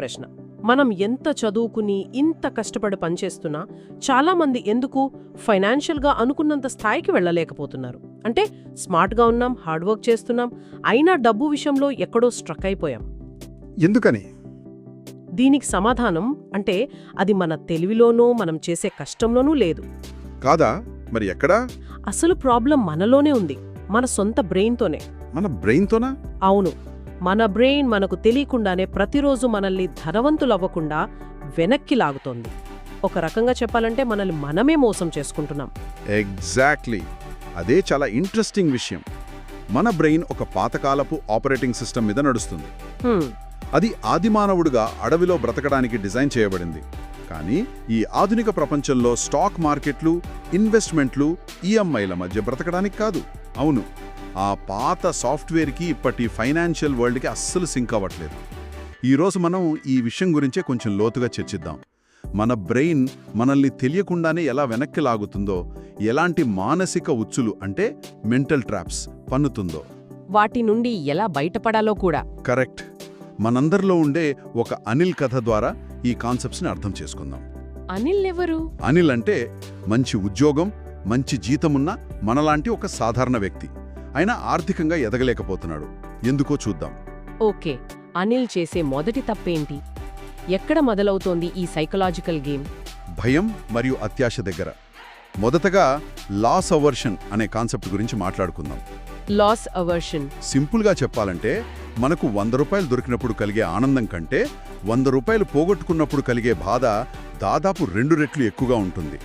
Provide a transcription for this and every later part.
ప్రశ్న. మనం ఎంత చదువుకుని ఇంత కష్టపడి పనిచేస్తున్నా చాలామంది ఎందుకు ఫైనాన్షియల్గా అనుకున్నంత స్థాయికి వెళ్ళలేకపోతున్నారు. అంటే స్మార్ట్గా ఉన్నాం హార్డ్ వర్క్ చేస్తున్నాం అయినా డబ్బు విషయంలో ఎక్కడో స్ట్రక్ అయిపోయాం. ఎందుకని? దీనికి సమాధానం అంటే అది మన తెలివిలోనో మనం చేసే కష్టంలోనూ లేదు. కాదా? మరి ఎక్కడా? అసలు ప్రాబ్లం మనలోనే ఉంది. మన సొంత బ్రెయిన్తోనే. మన బ్రెయిన్తోనా? అవును. మన బ్రెయిన్ మనకు తెలియకుండానే ప్రతిరోజు మనల్ని ధనవంతులవ్వకుండా వెనక్కి లాగుతోంది. ఒక రకంగా చెప్పాలంటే మనల్ని మనమే మోసం చేసుకుంటున్నాం. ఎగ్జాక్ట్లీ. అదే చాలా ఇంట్రెస్టింగ్ విషయం. మన బ్రెయిన్ ఒక పాతకాలపు ఆపరేటింగ్ సిస్టమ్ మీద నడుస్తుంది. అది ఆదిమానవుడుగా అడవిలో బ్రతకడానికి డిజైన్ చేయబడింది. కానీ ఈ ఆధునిక ప్రపంచంలో స్టాక్ మార్కెట్లు ఇన్వెస్ట్మెంట్లు ఈఎంఐల మధ్య బ్రతకడానికి కాదు. అవును. ఆ పాత సాఫ్ట్వేర్కి ఇప్పటి ఫైనాన్షియల్ వరల్డ్కి అస్సలు సింక్ అవ్వట్లేదు. ఈరోజు మనం ఈ విషయం గురించే కొంచెం లోతుగా చర్చిద్దాం. మన బ్రెయిన్ మనల్ని తెలియకుండానే ఎలా వెనక్కి లాగుతుందో ఎలాంటి మానసిక ఉచ్చులు అంటే మెంటల్ ట్రాప్స్ పన్నుతుందో. వాటి నుండి ఎలా బయటపడాలో కూడా. కరెక్ట్. మనందరిలో ఉండే ఒక అనిల్ కథ ద్వారా ఈ కాన్సెప్ట్స్ని అర్థం చేసుకుందాం. అనిల్ ఎవరు? అనిల్ అంటే మంచి ఉద్యోగం మంచి జీతమున్న మనలాంటి ఒక సాధారణ వ్యక్తి. అయినా ఆర్థికంగా ఎదగలేకపోతున్నాడు. ఎందుకో చూద్దాం. ఓకే. అనిల్ చేసే మొదటి తప్పేంటి? ఎక్కడ మొదలవుతోంది ఈ సైకలాజికల్ గేమ్? భయం మరియు అత్యాశ దగ్గర. మొదటగా లాస్ అవర్షన్ అనే కాన్సెప్ట్ గురించి మాట్లాడుకుందాం. Loss aversion. సింపుల్గా చెప్పాలంటే మనకు వంద రూపాయలు దొరికినప్పుడు కలిగే ఆనందం కంటే వంద రూపాయలు పోగొట్టుకున్నప్పుడు కలిగే బాధ దాదాపు రెండు రెట్లు ఎక్కువగా ఉంటుంది.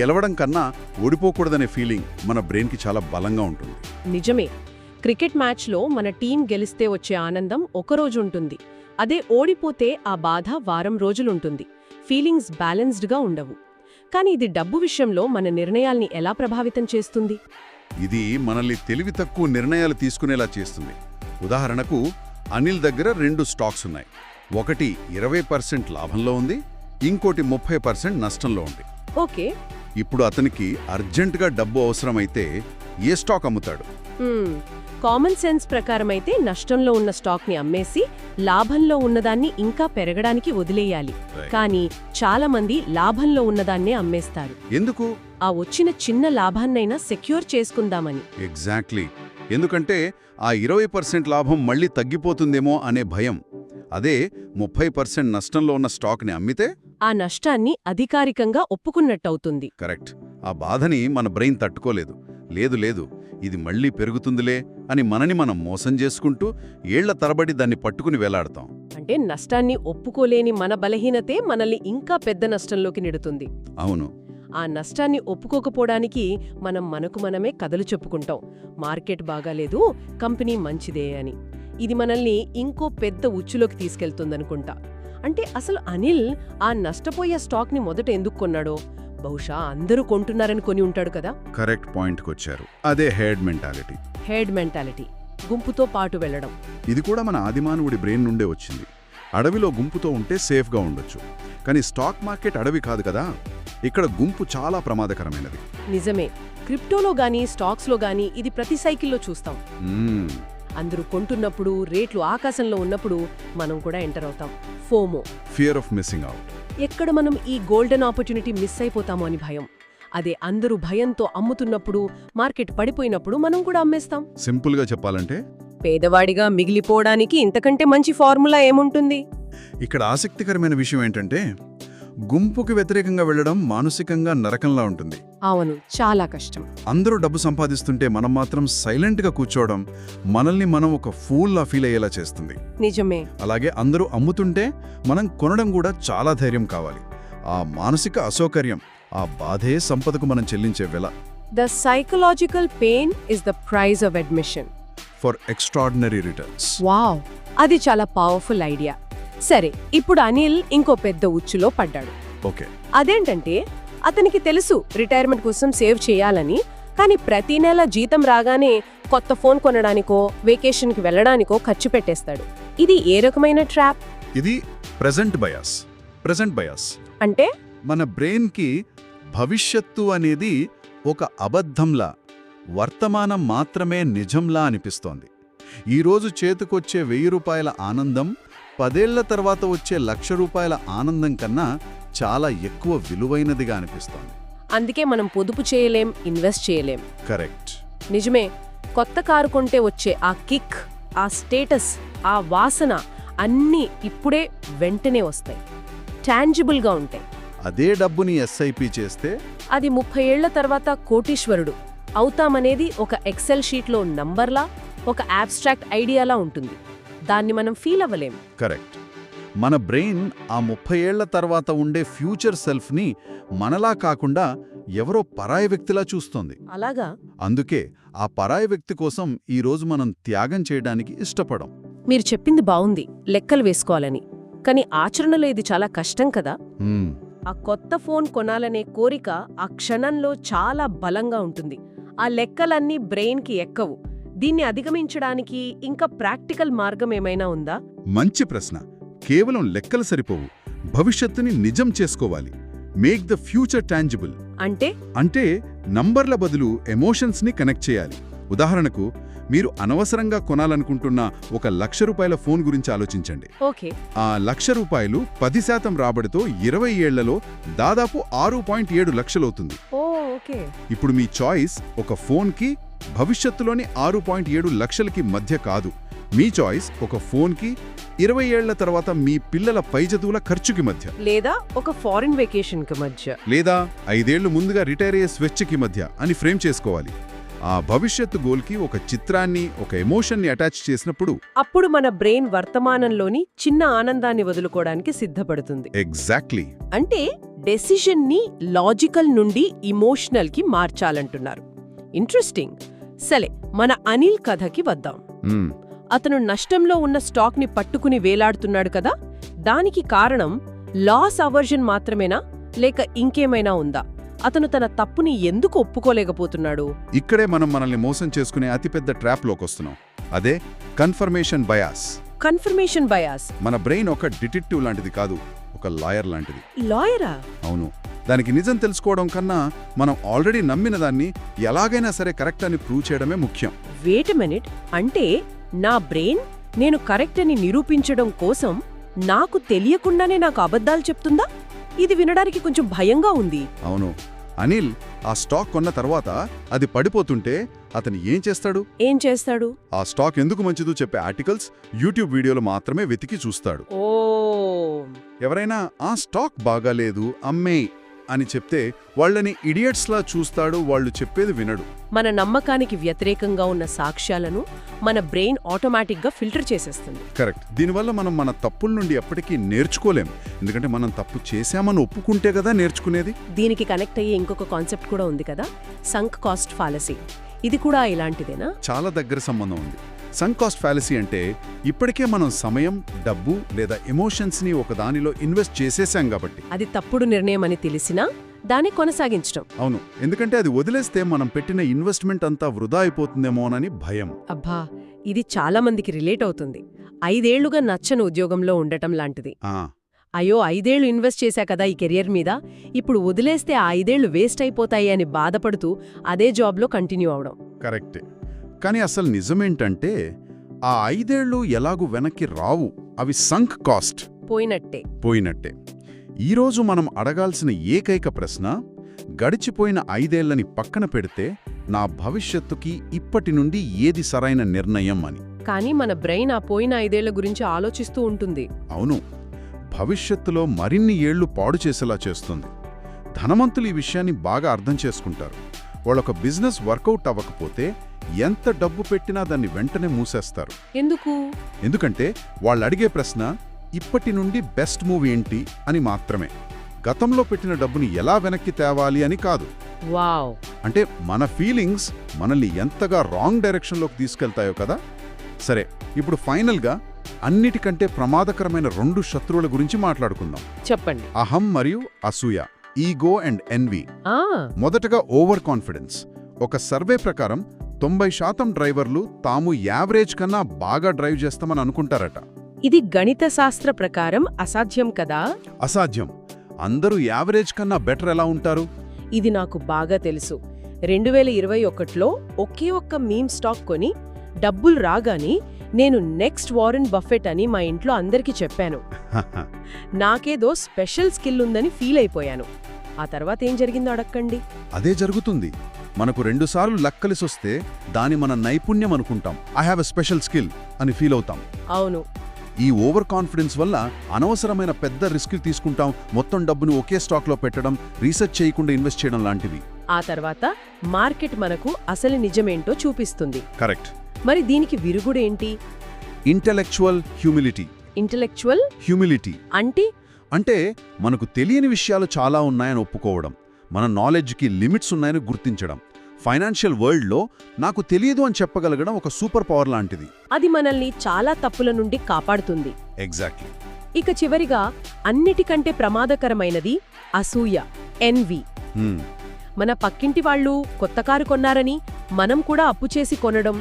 గెలవడం కన్నా ఓడిపోకూడదనే ఫీలింగ్ మన బ్రెయిన్కి చాలా బలంగా ఉంటుంది. నిజమే. క్రికెట్ మ్యాచ్లో మన టీం గెలిస్తే వచ్చే ఆనందం ఒకరోజు ఉంటుంది. అదే ఓడిపోతే ఆ బాధ వారం రోజులుంటుంది. ఫీలింగ్స్ బ్యాలెన్స్డ్గా ఉండవు. కానీ ఇది డబ్బు విషయంలో మన నిర్ణయాల్ని ఎలా ప్రభావితం చేస్తుంది? ఇది మనల్ని తెలివి తక్కువ నిర్ణయాలు తీసుకునేలా చేస్తుంది. ఉదాహరణకు అనిల్ దగ్గర రెండు స్టాక్స్ ఉన్నాయి. ఒకటి ఇరవై పర్సెంట్ లాభంలో ఉంది ఇంకోటి ముప్పై పర్సెంట్ నష్టంలో ఉంది. ఓకే. ఇప్పుడు అతనికి అర్జెంటుగా డబ్బు అవసరమైతే ఏ స్టాక్ అమ్ముతాడు? మ్మ్. కామన్ సెన్స్ ప్రకారం అయితే నష్టంలో ఉన్న స్టాక్ని అమ్మేసి లాభంలో ఉన్నదాన్ని ఇంకా పెరగడానికి వదిలేయాలి. కానీ చాలా మంది లాభంలో ఉన్నదాన్నే అమ్మేస్తారు. ఎందుకు? ఆ వచ్చిన చిన్న లాభాన్నైనా సెక్యూర్ చేసుకుందామని. ఎగ్జాక్ట్లీ. ఎందుకంటే ఆ ఇరవై పర్సెంట్ లాభం మళ్ళీ తగ్గిపోతుందేమో అనే భయం. అదే ముప్పై పర్సెంట్ నష్టంలో ఉన్న స్టాక్ని అమ్మితే ఆ నష్టాన్ని అధికారికంగా ఒప్పుకున్నట్టవుతుంది. కరెక్ట్. ఆ బాధని మన బ్రెయిన్ తట్టుకోలేదు. లేదు లేదు ఇది మళ్ళీ పెరుగుతుందిలే అని మనని మనం మోసం చేసుకుంటూ ఏళ్ళ తరబడి దాన్ని పట్టుకుని వేలాడతాం. అంటే నష్టాన్ని ఒప్పుకోలేని మన బలహీనతే మనల్ని ఇంకా పెద్ద నష్టంలోకి నెడుతుంది. అవును. ఆ నష్టాన్ని ఒప్పుకోకపోవడానికి మనం మనకు మనమే కథలు చెప్పుకుంటాం. మార్కెట్ బాగాలేదు కంపెనీ మంచిదే అని. ఇది మనల్ని ఇంకో పెద్ద ఉచ్చులోకి తీసుకెళ్తుందనుకుంటా. అంటే అసలు అనిల్ ఆ నష్టపోయే స్టాక్ని మొదట ఎందుకు కొన్నాడో? బహుశా అందరూ కొంటున్నారని కొని ఉంటాడు కదా? కరెక్ట్ పాయింట్కి వచ్చారు అదే హెడ్ మెంటాలిటీ. Herd mentality. గుంపుతో పాటు వెళ్ళడం. ఇది కూడా మన ఆదిమానవుడి బ్రెయిన్ నుండే వచ్చింది. అడవిలో గుంపుతో ఉంటే సేఫ్గా ఉండొచ్చు. కానీ స్టాక్ మార్కెట్ అడవి కాదు కదా? ఇక్కడ గుంపు చాలా ప్రమాదకరమైనది. నిజమే. క్రిప్టోలో గానీ స్టాక్స్లో గానీ ఇది ప్రతి సైకిల్లో చూస్తాం. అందరూ కొంటున్నప్పుడు రేట్లు ఆకాశంలో ఉన్నప్పుడు మనం కూడా ఎంటర్ అవుతాం. FOMO. Fear of missing out ఎక్కడ మనం ఈ గోల్డెన్ ఆపర్చునిటీ మిస్ అయిపోతామో అని భయం. అదే అందరూ భయంతో అమ్ముతున్నప్పుడు మార్కెట్ పడిపోయినప్పుడు మనం కూడా అమ్మేస్తాం. సింపుల్గా చెప్పాలంటే పేదవాడిగా మిగిలిపోవడానికి ఇంతకంటే మంచి ఫార్ములా ఏముంటుంది? ఇక్కడ ఆసక్తికరమైన విషయం ఏంటంటే గుంపుకి వ్యతిరేకంగా వెళ్ళడం మానసికంగా నరకంలా ఉంటుంది. అవును చాలా కష్టం. అందరూ డబ్బు సంపాదిస్తుంటే మనం మాత్రం సైలెంట్గా కూర్చోవడం మనల్ని మనం ఒక ఫూల్లా ఫీల్ అయ్యేలా చేస్తుంది. నిజమే. అలాగే అందరూ అమ్ముతుంటే మనం కొనడం కూడా చాలా ధైర్యం కావాలి. ఆ మానసిక అసౌకర్యం ఆ బాధే సంపదకు మనం చెల్లించే వెల. The psychological pain is the price of admission for extraordinary returns wow అది చాలా పవర్ఫుల్ ఐడియా సరే ఇప్పుడు అనిల్ ఇంకో పెద్ద ఉచ్చులో పడ్డాడు. ఓకే. అదేంటంటే అతనికి తెలుసు రిటైర్మెంట్ కోసం సేవ్ చేయాలని కానీ ప్రతి నెల జీతం రాగానే కొత్త ఫోన్ కొనడానికో వెకేషన్కి వెళ్ళడానికో ఖర్చు పెట్టేస్తాడు. ఇది ఏ రకమైన ట్రాప్? ఇది ప్రెజెంట్ బయాస్. Present bias. అంటే? మన బ్రెయిన్కి భవిష్యత్తు అనేది ఒక అబద్ధంలా వర్తమానం మాత్రమే నిజంలా అనిపిస్తోంది. ఈరోజు చేతికొచ్చే వెయ్యి రూపాయల ఆనందం పదేళ్ళ తర్వాత వచ్చే లక్ష రూపాయల ఆనందం కన్నా చాలా ఎక్కువ విలువైనదిగా అనిపిస్తోంది. అందుకే మనం పొదుపు చేయలేం ఇన్వెస్ట్ చేయలేం. కరెక్ట్. నిజమే కొత్త కారు కొంటే వచ్చే ఆ కిక్ ఆ స్టేటస్ ఆ వాసన అన్నీ ఇప్పుడే వెంటనే వస్తాయి. టాంజిబుల్గా ఉంటాయి. అదే డబ్బుని ఎస్ఐపి చేస్తే? అది ముప్పై ఏళ్ళ తర్వాత కోటీశ్వరుడు. అవుతామనేది ఒక ఎక్సెల్ షీట్లో నంబర్లా ఒక అబ్స్ట్రాక్ట్ ఐడియాలా ఉంటుంది. దాన్ని మనం ఫీల్ అవ్వలేం. కరెక్ట్. మన బ్రెయిన్ ఆ ముప్పై ఏళ్ళ తర్వాత ఉండే ఫ్యూచర్ సెల్ఫ్ని మనలా కాకుండా ఎవరో పరాయి వ్యక్తిలా చూస్తోంది. అలాగా? అందుకే ఆ పరాయి వ్యక్తి కోసం ఈరోజు మనం త్యాగం చేయడానికి ఇష్టపడం. మీరు చెప్పింది బావుంది. లెక్కలు వేసుకోవాలని. కానీ ఆచరణలో ఇది చాలా కష్టం కదా. ఆ కొత్త ఫోన్ కొనాలనే కోరిక ఆ క్షణంలో చాలా బలంగా ఉంటుంది. ఆ లెక్కలన్నీ బ్రెయిన్కి ఎక్కవు. దీన్ని అధిగమించడానికి ఇంకా ప్రాక్టికల్ మార్గం ఏమైనా ఉందా? మంచి ప్రశ్న. కేవలం లెక్కలు సరిపోవు. భవిష్యత్తుని నిజం చేసుకోవాలి. మేక్ ద ఫ్యూచర్ టాంజిబుల్ అంటే? అంటే నంబర్ల బదులు ఎమోషన్స్ని కనెక్ట్ చేయాలి. ఉదాహరణకు మీరు అనవసరంగా కొనాలనుకుంటున్న ఒక లక్ష రూపాయల ఫోన్ గురించి ఆలోచించండి. ఓకే. ఆ లక్ష రూపాయలు పది శాతం రాబడితో ఇరవై ఏళ్ళలో దాదాపు ఆరు పాయింట్ ఏడు లక్షలవుతుంది. ఇప్పుడు మీ చాయిస్ ఒక ఫోన్కి భవిష్యత్తులోని ఆరు పాయింట్ ఏడు లక్షలకి మధ్య కాదు. మీ చాయిస్ ఒక ఫోన్కి ఇరవై ఏళ్ళ తర్వాత మీ పిల్లల పై చదువుల ఖర్చుకి మధ్య. లేదా ఒక ఫారిన్ వెకేషన్కి మధ్య. లేదా ఐదేళ్ళు ముందుగా రిటైర్ అయ్యే స్వెచ్కి మధ్య అని ఫ్రేమ్ చేసుకోవాలి. ఆ భవిష్యత్తు గోల్కి ఒక చిత్రాన్ని ఒక ఎమోషన్ని అటాచ్ చేసినప్పుడు అప్పుడు మన బ్రెయిన్ వర్తమానంలోని చిన్న ఆనందాన్ని వదులుకోవడానికి సిద్ధపడుతుంది. ఎగ్జాక్ట్లీ. అంటే డెసిషన్ని లాజికల్ నుండి ఇమోషనల్కి మార్చాలంటున్నారు. ఇంట్రెస్టింగ్. సరే మన అనిల్ కథకి వద్దాం. అతను నష్టంలో ఉన్న స్టాక్ని పట్టుకుని వేలాడుతున్నాడు కదా? దానికి కారణం లాస్ అవర్జన్ మాత్రమేనా? లేక ఇంకేమైనా ఉందా? అతను తన తప్పుని ఎందుకు ఒప్పుకోలేకపోతున్నాడు? ఇక్కడే మనం మనల్ని మోసం చేసుకునే అతిపెద్ద వస్తున్నాం. అదే కన్ఫర్మేషన్ బయాస్. Confirmation bias. మన బ్రెయిన్ ఒక డిటెక్టివ్ లాంటిది కాదు ఒక లాయర్ లాంటిది. లాయరా? అవును. దానికి నిజం తెలుసుకోవడం కన్నా మనం ఆల్రెడీ నమ్మిన దాన్ని ఎలాగైనా సరే కరెక్ట్ అని ప్రూవ్ చేయడమే ముఖ్యం. వేట్ మినిట్ అంటే నా బ్రెయిన్ నేను కరెక్ట్ అని నిరూపించడం కోసం నాకు తెలియకుండానే నాకు అబద్ధాలు చెప్తుందా? ఇది వినడానికి కొంచెం భయంగా ఉంది. అవును. అనిల్ ఆ స్టాక్ కొన్న తర్వాత అది పడిపోతుంటే అతను ఏం చేస్తాడు? ఏం చేస్తాడు? ఆ స్టాక్ ఎందుకు మంచిదో చెప్పే ఆర్టికల్స్ యూట్యూబ్ వీడియోలు మాత్రమే వెతికి చూస్తాడు. ఓ. ఎవరైనా ఆ స్టాక్ బాగాలేదు అమ్మే. అని చెప్తే వాళ్ళని ఇడియట్స్లా చూస్తాడు వాళ్ళు చెప్పేది వినడు. మన నమ్మకానికి వ్యతిరేకంగా ఉన్న సాక్ష్యాలను మన బ్రెయిన్ ఆటోమేటిక్గా ఫిల్టర్ చేసేస్తుంది. కరెక్ట్. దీనివల్ల మనం మన తప్పుల నుండి ఎప్పటికీ నేర్చుకోలేం. ఎందుకంటే మనం తప్పు చేశామని ఒప్పుకుంటే కదా నేర్చుకునేది. దీనికి కనెక్ట్ అయ్యే ఇంకొక కాన్సెప్ట్ కూడా ఉంది కదా సంక్ కాస్ట్ ఫాలసీ ఇది కూడా ఇలాంటిదేనా? చాలా దగ్గర సంబంధం ఉంది. సంక్ కాస్ట్ ఫ్యాలసీ అంటే ఇప్పటికే మనం సమయం డబ్బు లేదా ఎమోషన్స్ని ఒక దానిలో ఇన్వెస్ట్ చేసేసాం కాబట్టి. అది తప్పుడు నిర్ణయం అని తెలిసినా దాన్ని కొనసాగించడం. అవును. ఎందుకంటే అది వదిలేస్తే మనం పెట్టిన ఇన్వెస్ట్మెంట్ అంతా వృధా అయిపోతుందేమోనని భయం. అబ్బా! ఇది చాలా మందికి రిలేట్ అవుతుంది. ఐదేళ్ళుగా నచ్చని ఉద్యోగంలో ఉండటం లాంటిది. అయ్యో ఐదేళ్ళు ఇన్వెస్ట్ చేశా కదా ఈ కెరియర్ మీద. ఇప్పుడు వదిలేస్తే ఆ ఐదేళ్ళు వేస్ట్ అయిపోతాయి అని బాధపడుతూ అదే జాబ్లో కంటిన్యూ అవడం. కరెక్టే కానీ అసలు నిజమేంటంటే ఆ ఐదేళ్ళు ఎలాగూ వెనక్కి రావు. అవి సంక్ కాస్ట్ పోయినట్టే. పోయినట్టే. ఈరోజు మనం అడగాల్సిన ఏకైక ప్రశ్న గడిచిపోయిన ఐదేళ్ళని పక్కన పెడితే నా భవిష్యత్తుకి ఇప్పటి నుండి ఏది సరైన నిర్ణయం అని. కానీ మన బ్రెయిన్ ఆ పోయిన ఐదేళ్ళ గురించి ఆలోచిస్తూ ఉంటుంది. అవును. భవిష్యత్తులో మరిన్ని ఏళ్ళు పాడు చేసేలా చేస్తుంది. ధనవంతులు ఈ విషయాన్ని బాగా అర్థం చేసుకుంటారు. వాళ్ళొక బిజినెస్ వర్కౌట్ అవ్వకపోతే ఎంత డబ్బు పెట్టినా దాన్ని వెంటనే మూసేస్తారు. ఎందుకు? ఎందుకంటే వాళ్ళు అడిగే ప్రశ్న ఇప్పటి నుండి బెస్ట్ మూవ్ ఏంటి అని మాత్రమే. గతంలో పెట్టిన డబ్బుని ఎలా వెనక్కి తేవాలి అని కాదు. అంటే మన ఫీలింగ్స్ మనల్ని ఎంతగా రాంగ్ డైరెక్షన్లోకి తీసుకెళ్తాయో కదా? సరే ఇప్పుడు ఫైనల్గా అన్నిటికంటే ప్రమాదకరమైన రెండు శత్రువుల గురించి మాట్లాడుకుందాం. చెప్పండి. అహం మరియు అసూయ. Ego and envy. మొదటగా ఓవర్ కాన్ఫిడెన్స్. ఒక సర్వే ప్రకారం తొంభై శాతం డ్రైవర్లు తాము యావరేజ్ కన్నా బాగా డ్రైవ్ చేస్తామని అనుకుంటారట. ఇది గణిత శాస్త్ర ప్రకారం అసాధ్యం కదా? అసాధ్యం. అందరూ యావరేజ్ కన్నా బెటర్ ఎలా ఉంటారు? ఇది నాకు బాగా తెలుసు. రెండు వేల ఇరవై ఒకటిలో ఒకే ఒక్క మీమ్ స్టాక్ కొని డబ్బులు రాగాని నేను నెక్స్ట్ వారెన్ బఫెట్ అని మా ఇంట్లో అందరికీ చెప్పాను. నాకేదో స్పెషల్ స్కిల్ ఉందని ఫీల్ అయిపోయాను. ఆ తర్వాత ఏం జరిగిందో అడక్కండి. అదే జరుగుతుంది. మనకు రెండుసార్లు లక్కలిసొస్తే దాని మన నైపుణ్యం అనుకుంటాం. I have a special skill అని ఫీల్ అవుతాం. అవును. ఈ ఓవర్ కాన్ఫిడెన్స్ వల్ల అనవసరమైన పెద్ద రిస్క్ తీసుకుంటాం. మొత్తం డబ్బును ఒకే స్టాక్లో పెట్టడం రీసెర్చ్ చేయకుండా ఇన్వెస్ట్ చేయడం లాంటివి. ఆ తర్వాత మార్కెట్ మనకు అసలు నిజమేంటో చూపిస్తుంది. కరెక్ట్ మరి దీనికి విరుగుడేంటి ఇంటెలెక్చువల్ హ్యూమిలిటీ ఇంటలెక్చువల్ హ్యూమిలిటీ అంటే అంటే మనకు తెలియని విషయాలు చాలా ఉన్నాయని ఒప్పుకోవడం మన నాలెడ్జ్కి లిమిట్స్ ఉన్నాయని గుర్తించడం ఫైనాన్షియల్ వరల్డ్లో నాకు తెలియదు అని చెప్పగలగడం ఒక సూపర్ పవర్ లాంటిది. అది మనల్ని చాలా తప్పుల నుండి కాపాడుతుంది. ఎగ్జాక్ట్లీ ఇక చివరిగా అన్నిటికంటే ప్రమాదకరమైనది అసూయ ఎన్వి మన పక్కింటి వాళ్ళు కొత్త కారు కొన్నారని మనం కూడా అప్పు చేసి కొనడం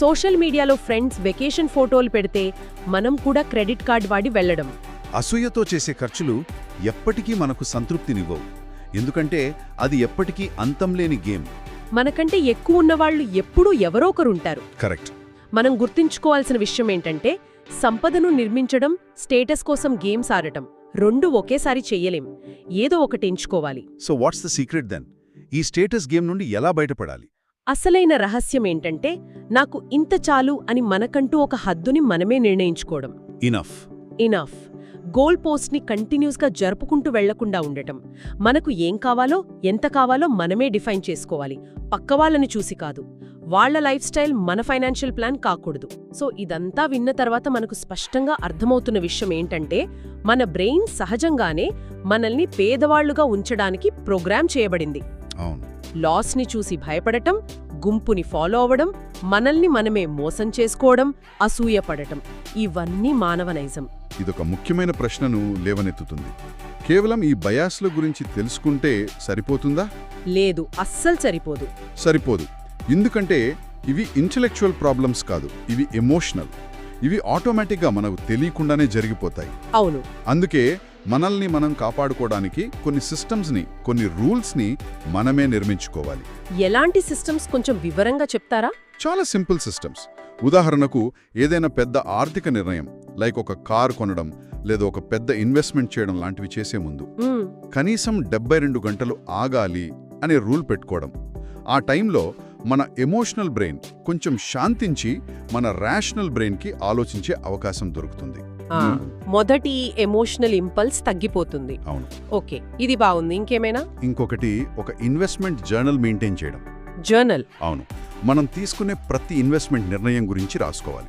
సోషల్ మీడియాలో ఫ్రెండ్స్ వెకేషన్ ఫోటోలు పెడితే మనం కూడా క్రెడిట్ కార్డ్ వాడి వెళ్ళడం. అసూయతో చేసే ఖర్చులు ఎప్పటికీ మనకు సంతృప్తినివ్వవు. ఎందుకంటే అది ఎప్పటికీ అంతం లేని గేమ్. మనకంటే ఎక్కువ ఉన్నవాళ్ళు ఎప్పుడూ ఎవరో ఒకరుంటారు. కరెక్ట్. మనం గుర్తుంచుకోవాల్సిన విషయం ఏంటంటే సంపదను నిర్మించడం స్టేటస్ కోసం గేమ్స్ ఆడటం రెండు ఒకేసారి చెయ్యలేం ఏదో ఒకటి ఎంచుకోవాలి. So what's the secret then ఈ స్టేటస్ గేమ్ నుండి ఎలా బయటపడాలి? అసలైన రహస్యం ఏంటంటే నాకు ఇంత చాలు అని మనకంటూ ఒక హద్దుని మనమే నిర్ణయించుకోవడం. ఇనఫ్ ఇనఫ్ గోల్ పోస్ట్ని కంటిన్యూస్గా జరుపుకుంటూ వెళ్ళకుండా ఉండటం. మనకు ఏం కావాలో ఎంత కావాలో మనమే డిఫైన్ చేసుకోవాలి. పక్కవాళ్ళని చూసి కాదు. వాళ్ళ లైఫ్ స్టైల్ మన ఫైనాన్షియల్ ప్లాన్ కాకూడదు. సో ఇదంతా విన్న తర్వాత మనకు స్పష్టంగా అర్థమవుతున్న విషయం ఏంటంటే మన బ్రెయిన్ సహజంగానే మనల్ని పేదవాళ్ళుగా ఉంచడానికి ప్రోగ్రామ్ చేయబడింది. లాస్ని చూసి భయపడటం గుంపుని ఫాలో అవ్వడం మనల్ని మనమే మోసం చేసుకోవడం అసూయపడటం. ఇవన్నీ మానవ నైజం ఇదొక ముఖ్యమైన ప్రశ్నను లేవనెత్తుతుంది. కేవలం ఈ బయాస్ల గురించి తెలుసుకుంటే సరిపోతుందా? లేదు అస్సలు సరిపోదు. సరిపోదు. ఎందుకంటే ఇవి ఇంటలెక్చువల్ ప్రాబ్లమ్స్ కాదు ఇవి ఎమోషనల్. ఇవి ఆటోమేటిక్గా మనకు తెలియకుండానే జరిగిపోతాయి. అవును. అందుకే మనల్ని మనం కాపాడుకోవడానికి కొన్ని సిస్టమ్స్ని కొన్ని రూల్స్ని మనమే నిర్మించుకోవాలి. ఎలాంటి సిస్టమ్స్ కొంచెం వివరంగా చెప్తారా? చాలా సింపుల్ సిస్టమ్స్. ఉదాహరణకు ఏదైనా పెద్ద ఆర్థిక నిర్ణయం లైక్ ఒక కార్ కొనడం లేదా ఒక పెద్ద ఇన్వెస్ట్మెంట్ చేయడం లాంటివి చేసే ముందు కనీసం డెబ్బై రెండు గంటలు ఆగాలి అనే రూల్ పెట్టుకోవడం. ఆ టైంలో మన ఎమోషనల్ బ్రెయిన్ కొంచెం శాంతించి మన రేషనల్ బ్రెయిన్కి ఆలోచించే అవకాశం దొరుకుతుంది. మొదటి ఎమోషనల్ ఇంపల్స్ తగ్గిపోతుంది. అవును. ఓకే ఇది బాగుంది. ఇంకేమైనా? ఇంకొకటి ఒక ఇన్వెస్ట్మెంట్ జర్నల్ మెయింటైన్ చేయడం. జర్నల్? అవును. మనం తీసుకునే ప్రతి ఇన్వెస్ట్మెంట్ నిర్ణయం గురించి రాసుకోవాలి.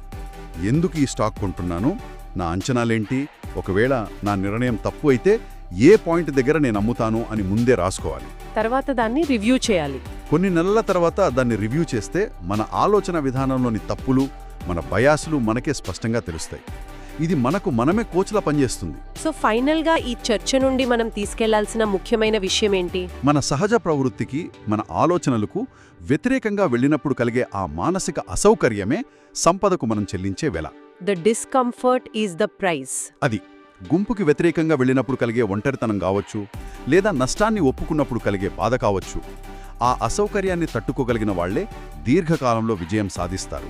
ఎందుకు ఈ స్టాక్ కొంటున్నాను? నా అంచనాలేంటి? ఒకవేళ నా నిర్ణయం తప్పు అయితే ఏ పాయింట్ దగ్గర నేను అమ్ముతాను అని ముందే రాసుకోవాలి. తర్వాత దాన్ని రివ్యూ చేయాలి. కొన్ని నెలల తర్వాత దాన్ని రివ్యూ చేస్తే మన ఆలోచన విధానంలోని తప్పులు మన బయాసులు మనకే స్పష్టంగా తెలుస్తాయి. ఇది మనకు మనమే కోచ్లా పనిచేస్తుంది. సో ఫైనల్గా ఈ చర్చ నుండి మనం తీసుకెళ్ళాల్సిన ముఖ్యమైన విషయం ఏంటి? మన సహజ ప్రవృత్తికి మన ఆలోచనలకు వ్యతిరేకంగా వెళ్ళినప్పుడు కలిగే ఆ మానసిక అసౌకర్యమే సంపదకు మనం చెల్లించే వెల. The discomfort is the price అది గుంపుకి వ్యతిరేకంగా వెళ్ళినప్పుడు కలిగే ఒంటరితనం కావచ్చు లేదా నష్టాన్ని ఒప్పుకున్నప్పుడు కలిగే బాధ కావచ్చు. ఆ అసౌకర్యాన్ని తట్టుకోగలిగిన వాళ్ళే దీర్ఘకాలంలో విజయం సాధిస్తారు.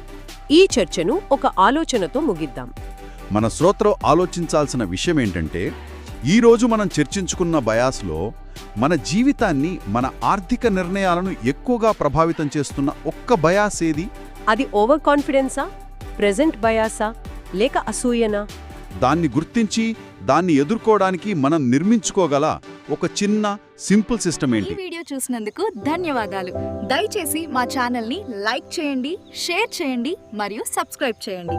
ఈ చర్చను ఒక ఆలోచనతో ముగిద్దాం. మన శ్రోత్రం ఆలోచించాల్సిన విషయం ఏంటంటే ఈరోజు మనం చర్చించుకున్న బయాస్లో మన జీవితాన్ని మన ఆర్థిక నిర్ణయాలను ఎక్కువగా ప్రభావితం చేస్తున్న ఒక్క బయాస్ ఏది? అది ఓవర్ కాన్ఫిడెన్సా ప్రెజెంట్ బయాసా? లేక అసూయనా? దాన్ని గుర్తించి దాన్ని ఎదుర్కోవడానికి మనం నిర్మించుకోగల ఒక చిన్న సింపుల్ సిస్టమ్ ఈ ఏంటి వీడియో చూసినందుకు ధన్యవాదాలు. దయచేసి మా ఛానల్ని లైక్ చేయండి షేర్ చేయండి మరియు సబ్స్క్రైబ్ చేయండి.